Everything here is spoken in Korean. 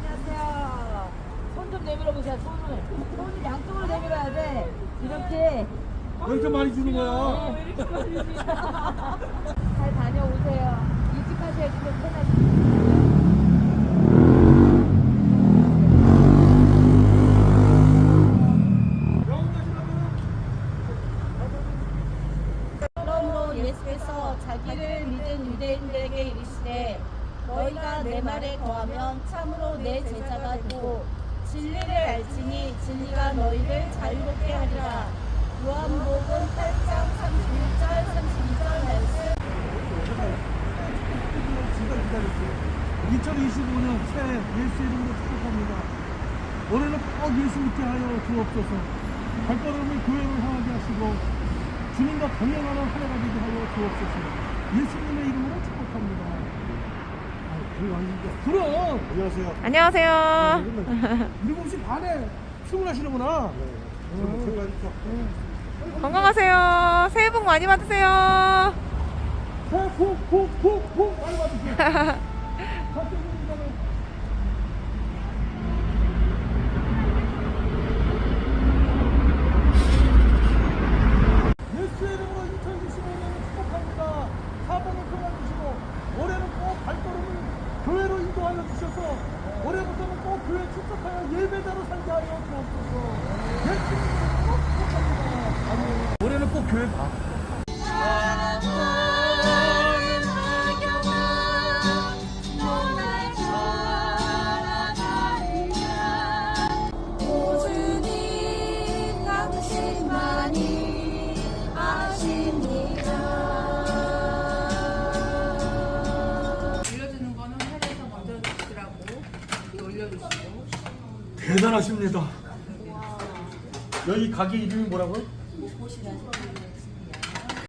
안녕하세요. 손 좀 내밀어 보세요. 손을 손 양쪽으로 내밀어야 돼. 이렇게. 왜 이렇게 많이 주는 거야? 잘 다녀오세요. 이직하셔야지 좀 편하시죠. 그러므로 예수께서 자기를 믿은 유대인들에게 이르시되 너희가 내 말에 거하면 참으로 내 제자가 되고 진리를 알지니 진리가 너희를 자유롭게 하리라. 2025년 새해 예수 이름으로 축복합니다. 올해는 꼭 예수 믿게 하여 주옵소서. 발걸음을 교회를 향하게 하시고 주님과 동행하는 한 해가 되게 하여 주옵소서. 예수님의 이름으로 축복합니다. 아. 그럼 안녕하세요. 안녕하세요. 7시 반에 출근하시는구나. 건강하세요. 새해 복 많이 받으세요. 푹푹푹푹 많이 받으세요. 박정민이잖아요. 예수의 이름으로 2025년을 축복합니다. 사방에 평안 주시고 올해는 꼭 발걸음을 교회로 인도하여 주셔서 올해부터는 꼭 교회 출석하여 예배자로 살게 하여 주옵소서. 예수님 이름으로 축복합니다. 아멘. 올해는 꼭 교회 가. 당신만이 아십니다. 올려주는 거는 회사에서 먼저 주시라고 올려주시고 대단하십니다. 여기 가게 이름이 뭐라고요? 보시라죠.